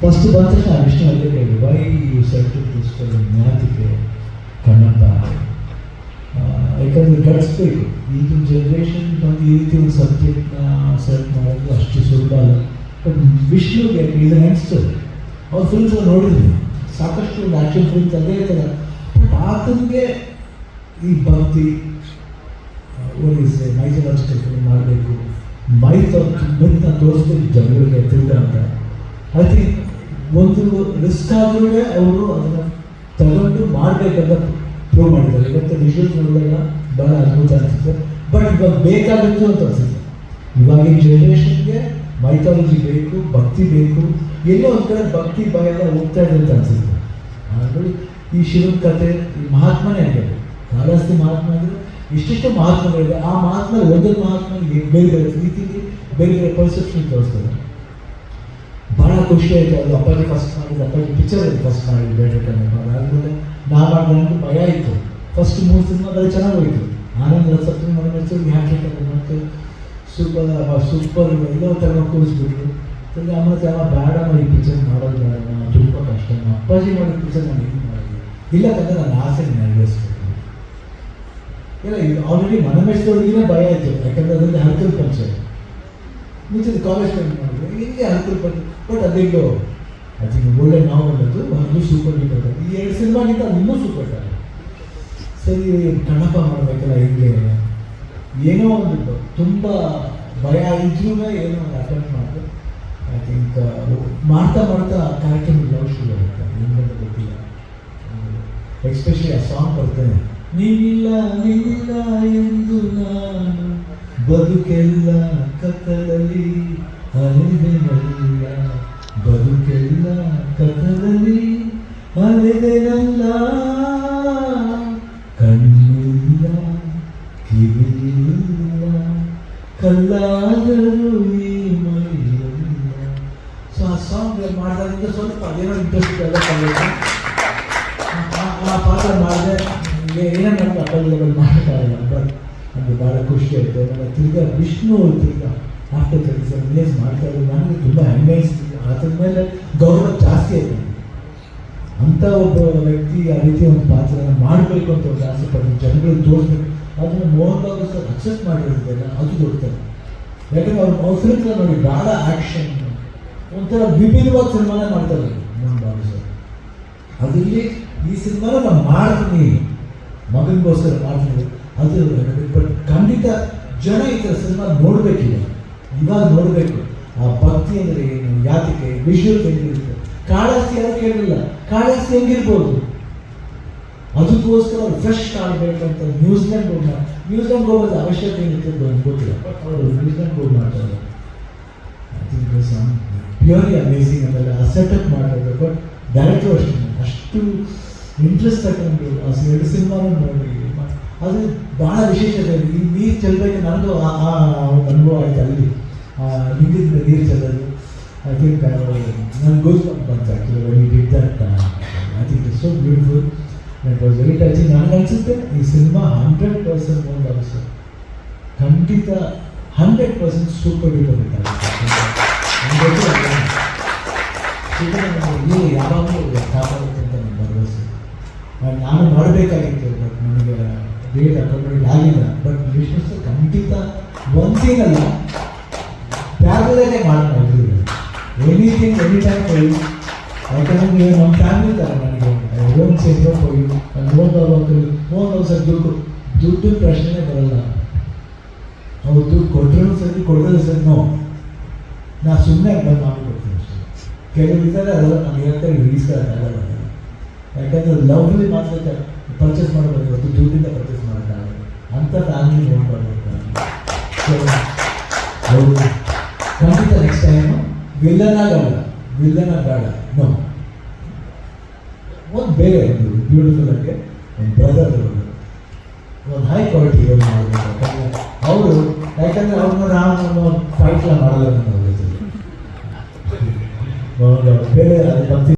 First ಬಂದ ತಕ್ಷಣ ವಿಷ್ಣು ಅಲ್ಲೇ ಕೇಳಿ ವೈ ಯು ಸೆಟ್ ದಿಸ್ ಜ್ಞಾತಿಗೆ ಕಣ್ಣಪ್ಪ ಯಾಕಂದ್ರೆ ಗಳಿಸ್ಬೇಕು ಈಗಿನ ಜನ್ರೇಷನ್ ಬಂದು ಈ ರೀತಿ ಒಂದು ಸಬ್ಜೆಕ್ಟ್ನ ಸೆಲೆಕ್ಟ್ ಮಾಡೋದು ಅಷ್ಟು ಸುಲಭ ಅಲ್ಲ ಬಟ್ ವಿಷ್ಣುಗೆ ಇದು ನೆನ್ಸ್ತದೆ ಅವ್ರ ಫಿಲ್ಮ್ಸ್ ನೋಡಿದ್ದೀನಿ ಸಾಕಷ್ಟು ಒಂದು ಆ್ಯಕ್ಷನ್ ಫಿಲ್ಮ್ಸ್ ಅದೇ ಥರ ಬಟ್ ಆತನಿಗೆ ಈ ಭಕ್ತಿ ಓಡಿಸ್ ಮೈಥಾಲಜಿಕಲ್ ಫಿಲ್ಮ್ ಮಾಡಬೇಕು ಮೈತ್ ತುಂಬ ತೋರಿಸ್ಬೇಕು ಜನಗಳಿಗೆ ತಿರ್ಗಾ ಅಂತ ಥಿಂಕ್ ಒಂದು ರಿಸ್ಕ್ ಆದ್ರೂ ಅವರು ಅದನ್ನು ತಗೊಂಡು ಮಾಡಬೇಕಂತ ಪ್ರೂವ್ ಮಾಡಿದ್ದಾರೆ ಇವತ್ತು ವಿಷುವಲ್ಸ್ ನೋಡಿದಾಗ ಭಾಳ ಅದ್ಭುತ ಅನಿಸುತ್ತೆ ಬಟ್ ಇವಾಗ ಬೇಕಾಗಿತ್ತು ಅಂತ ಅನಿಸುತ್ತೆ ಇವಾಗಿನ ಜನ್ರೇಷನ್ಗೆ ಮೈಥಾಲಜಿ ಬೇಕು, ಭಕ್ತಿ ಬೇಕು, ಎಲ್ಲೋ ಒಂದು ಕಡೆ ಭಕ್ತಿ, ಭಯ ಎಲ್ಲ ಹೋಗ್ತಾ ಇದೆ ಅಂತ ಅನಿಸುತ್ತೆ. ಆದರೂ ಈ ಶಿವನ ಕಥೆ, ಈ ಮಹಾತ್ಮನೇ ಆಗಿದೆ. ಕಾಲಸ್ತಿ ಮಹಾತ್ಮ ಅಂದರೆ ಇಷ್ಟಿಷ್ಟು ಮಹಾತ್ಮಗಳಿದೆ. ಆ ಮಹಾತ್ಮ ಒಂದೊಂದು ಮಹಾತ್ಮ ಬೇರೆ ಬೇರೆ ರೀತಿಯಲ್ಲಿ, ಬೇರೆ ಬೇರೆ ಪರ್ಸೆಪ್ಷನ್ ತೋರಿಸ್ತದೆ ಖುಷಿ ಆಯಿತು ಅದು ಅಪ್ಪಾಜಿ ಫಸ್ಟ್ ಮಾಡಿದ್ದು ಅಪ್ಪಾಜಿ ಪಿಕ್ಚರಲ್ಲಿ ಫಸ್ಟ್ ಮಾಡಿದ್ದು ಕನ್ನಡ ಅದಾದಮೇಲೆ ನಾ ಮಾಡಿದ ನನಗೆ ಭಯ ಇತ್ತು ಫಸ್ಟ್ ಮೂರು ಅದು ಚೆನ್ನಾಗಿ ಹೋಯಿತು. ಆನಂದ್ ರಸಪ್ತಮಿ ಮನೆ ಮೆಚ್ಚು ಯಾಕೆ ಮತ್ತು ಸೂಪರ್ ಸೂಪರ್ ಎಲ್ಲೋ ಥರ ಕೂರಿಸ್ಬಿಟ್ರು. ಸರಿ ಆಮೇಲೆ ಯಾವ ಬೇಡಮ್ಮ ಈ ಪಿಕ್ಚರ್ ಮಾಡೋದು ಬೇಡಮ್ಮ ತುಂಬ ಕಷ್ಟ. ಅಪ್ಪಾಜಿ ಮಾಡಿದ ಪಿಕ್ಚರ್ ನಾನು ಏನು ಮಾಡಿದ್ದೆ ಇಲ್ಲ ಕನ್ನಡ ನನ್ನ ಆಸೆ ನೆರವೇರಿಸ್ಬೇಕು. ಇಲ್ಲ ಆಲ್ರೆಡಿ ಮನೆ ಮೆಚ್ಚೋಳಿಗೆ ಭಯ ಆಯಿತು. ಯಾಕಂದ್ರೆ ಅದರಲ್ಲಿ ಹರ್ಕಲ್ ಪಂಚಾಯತ್ ಮುಂಚೆ ಕಾಲೇಜ್ ಟೈಮ್ ಮಾಡಿದ್ರು. ಹಿಂಗೆ ಹತ್ತು ರೂಪಾಯಿ ಬಟ್ ಅದಿಲ್ಲೋ ಅದಕ್ಕೆ ಒಳ್ಳೆ ನಾವು ಬಂದದ್ದು. ಅದು ಸೂಪರ್ ಹಿಟ್ ಅಂತ. ಈ ಎರಡು ಸಿನಿಮಾಗಿಂತ ಅದು ಇನ್ನೂ ಸೂಪರ್ ಹಿಟ್ ಸರಿ ಕಣಪ ಮಾಡಬೇಕಲ್ಲ ಹಿಂಗೆ. ಏನೋ ಒಂದು ತುಂಬ ಭಯ ಇದ್ರೂ ಏನೋ ಒಂದು ಅಟೆಂಪ್ಟ್ ಮಾಡಿದೆ ಐ ಥಿಂಕ್ ಮಾಡ್ತಾ ಮಾಡ್ತಾ ಕ್ಯಾರೆಕ್ಟರ್ ಲವ್ ಶುರು ಆಗುತ್ತೆ. ಹೆಂಗಂತ ಗೊತ್ತಿಲ್ಲ. ಎಕ್ಸ್ಪೆಷಲಿ ಆ ಸಾಂಗ್ ಬರ್ತೇನೆ ನೀನಿಲ್ಲ ನೀನಿಲ್ಲ ಎಂದು ನಾನು ಬದುಕೆಲ್ಲ ಕತ್ತಲಲ್ಲಿ ಅಲೆದೆನಲ್ಲ ಬದುಕೆಲ್ಲ ಕತ್ತಲಲ್ಲಿ ಅಲೆದೆನಲ್ಲ ಕಣ್ಣಿಲ್ಲ ಕಿವಿಯಿಲ್ಲ ಕಲ್ಲಾದರೂ ಈ ಮೈಯಿಲ್ಲ ಸೊ ಆ ಸಾಂಗ್ ಮಾಡಿದಾಗಿಂದ ಸ್ವಲ್ಪ ಅದೇನೋ ಇಂಟ್ರೆಸ್ಟ್ ಎಲ್ಲ ಕಲಿಯೋದು ಆ- ಆ ಪಾತ್ರ ಮಾಡಿದೆ ಏನೋ ನನಗೆ ಅಪೋಲಗಳು ಮಾಡೋಕ್ಕಾಗಲ್ಲ ಬಟ್ ನನಗೆ ಭಾಳ ಖುಷಿ ಆಯಿತು. ನನ್ನ ತಿರ್ಗಾ ವಿಷ್ಣು ತಿರ್ಗಾ ಆಫ್ಟರ್ ತರ್ಟಿ ಸೆವೆನ್ ಇಯರ್ಸ್ ಮಾಡ್ತಾ ಇದ್ರು ನನಗೆ ತುಂಬ ಹೆಮ್ಮೆಸ್ ಅದ್ರ ಮೇಲೆ ಗೌರವ ಜಾಸ್ತಿ ಆಯಿತು. ಅಂಥ ಒಬ್ಬ ವ್ಯಕ್ತಿ ಆ ರೀತಿ ಒಂದು ಪಾತ್ರನ ಮಾಡಬೇಕು ಅಂತ ಒಂದು ಆಸೆ ಪಡ್ತೀನಿ ಜನಗಳಿಗೆ ತೋರಿಸ್ಬೇಕು. ಅದನ್ನು ಮೋಹನ್ ಬಾಬು ಸರ್ ಅಕ್ಸೆಪ್ಟ್ ಮಾಡಿರೋದಿಲ್ಲ ಅದು ದೊಡ್ಡತನ ಯಾಕಂದ್ರೆ ಅವ್ರ ನನಗೆ ನೋಡಿ ಭಾಳ ಆ್ಯಕ್ಷನ್ ಒಂಥರ ವಿಭಿನ್ನವಾದ ಸಿನಿಮಾನ ಮಾಡ್ತಾರೆ ಮೋಹನ್ ಬಾಬು ಸರ್. ಅದರಲ್ಲಿ ಈ ಸಿನಿಮಾನ ನಾನು ಮಾಡ್ತೀನಿ. ಮಗನಿಗೋಸ್ಕರ ಮಾಡ್ತೀನಿ. ಅದು ಬಟ್ ಖಂಡಿತ ಜನ ಈ ಥರ ಸಿನಿಮಾ ನೋಡಬೇಕಿದೆ. ಇವಾಗ ನೋಡಬೇಕು. ಆ ಭಕ್ತಿ ಅಂದರೆ ಏನು? ಯಾತಿಕೆ ವಿಷುವಲ್ ಹೆಂಗಿರುತ್ತೆ? ಕಾಳಾಸ್ತಿ ಯಾರು ಕೇಳಿಲ್ಲ? ಕಾಳಾಸ್ತಿ ಹೆಂಗಿರ್ಬೋದು? ಅದಕ್ಕೋಸ್ಕರ ಫ್ರೆಶ್ ಕಾಣಬೇಕಂತ ನ್ಯೂಸ್ಲ್ಯಾಂಡ್ ಹೋಗಿ ನ್ಯೂಸ್ಲ್ಯಾಂಡ್ ಹೋಗೋದು ಅವಶ್ಯಕತೆ ಏನಿತ್ತು ಅಂತ ಗೊತ್ತಿಲ್ಲ. ಬಟ್ ಅವರು ನ್ಯೂಸ್ಲ್ಯಾಂಡ್ ಹೋಗಿ ಮಾಡ್ತಾರೆ. ಪ್ಯೂರ್ಲಿ ಅಮೇಸಿಂಗ್ ಅಂತ ಆ ಸೆಟಪ್ ಮಾಡೋದು ಬಟ್ ಡೈರೆಕ್ಟರ್ ಅಷ್ಟೇ ಅಷ್ಟು ಇಂಟ್ರೆಸ್ಟ್ ತಗೊಂಡು ಆ ಎರಡು ಸಿನಿಮಾನು ನೋಡಿ ಅದು ಭಾಳ ವಿಶೇಷತೆ ಈ ನೀರು ಚೆಲ್ಲಬೇಕು ನನಗೂ ಆ ಅನುಭವ ಆಯ್ತು ಅಲ್ಲಿ. ನಿಂತಿದ್ದ ನೀರು ಚೆಲ್ಲೋದು ಐ ಥಿಂಕ್ ನನ್ನ ಗೋಸ್ ಬಂತು actually did that I think it's so beautiful it was very touching ನನಗೆ ಅನಿಸುತ್ತೆ, ಈ ಸಿನಿಮಾ ಹಂಡ್ರೆಡ್ ಪರ್ಸೆಂಟ್ ಒಂದು ಅನಿಸುತ್ತೆ ಖಂಡಿತ ಹಂಡ್ರೆಡ್ ಪರ್ಸೆಂಟ್ ಸೂಪರ್ ಡೂಪರ್ ನೀವು ಯಾವಾಗಲೂ ಕಾಪಾಡುತ್ತೆ ಅಂತ ನನ್ನ ಭರವಸೆ ನಾನು ಮಾಡಬೇಕಾಗಿತ್ತು ಬಟ್ ನನಗೆ ಡೇಟ್ ಅಕಾಮಡೇಟ್ ಆಗಿಲ್ಲ ಬಟ್ ವಿಶ್ವಸ್ ಖಂಡಿತ ಒಂದೇನಲ್ಲ ಪ್ಯಾರಲೇ ಇದ್ದೀವಿ. ಎನಿಥಿಂಗ್ ಎನಿ ಟೈಮ್ ಕೊಡಿ ಯಾಕಂದ್ರೆ ನಮ್ಮ ಫ್ಯಾಮಿಲಿ ಥರ ನನಗೆ ಓನ್ ಸೇಫ್ ಹೋಗಿ ಹೋಗ್ಬೇಕು ಓನ್ ಹೋಗಿ ಸರ್ ದುಡ್ಡು ದುಡ್ಡು ಪ್ರಶ್ನೆ ಬರಲ್ಲ. ಅವ್ರು ದುಡ್ಡು ಕೊಟ್ಟರು ಸರಿ, ಕೊಡೋದು ಸರಿ ನೋ ನಾ ಸುಮ್ಮನೆ ಬಂದು ಮಾಡಿಕೊಡ್ತೀನಿ ಅಷ್ಟೇ. ಕೆಲವು ಇದ್ದಾರೆ, ಅದೆಲ್ಲ ನಾನು ಹೇಳ್ತಾ ರಿಲೀಸ್ ಆಗಲ್ಲ ಯಾಕಂದ್ರೆ ಲವ್ಲಿ ಮಾತ್ರ ಪರ್ಚೇಸ್ ಮಾಡಬೇಕು, ಇವತ್ತು ದುಡ್ಡಿಂದ ಪರ್ಚೇಸ್ ಮಾಡೋಕ್ಕಾಗಲ್ಲ ಅಂಥ ಫ್ಯಾಮಿಲಿ ನೋಡ್ಬಾರ್ದು ಅವರು ಖಂಡಿತ ನೆಕ್ಸ್ಟ್ ಟೈಮು ವಿಲ್ಲನ್ ಆಗಲ್ಲ ವಿಲ್ಲನ್ ಬೇಡ. ನೋ ಒಂದು ಬೇರೆ ಒಂದು ಬ್ಯೂಟಿಫುಲ್ ಆಗಿ ಒಂದು ಬ್ರದರ್ ಒಂದು ಹೈ ಕ್ವಾಲಿಟಿ ಮಾಡಬೇಕು ಅವರು, ಯಾಕಂದರೆ ಅವ್ರನ್ನ ನಾನು ಫೈಟ್ ಎಲ್ಲ ಮಾಡಲ್ಲ ಬೇರೆ ಅದು ಭಕ್ತಿ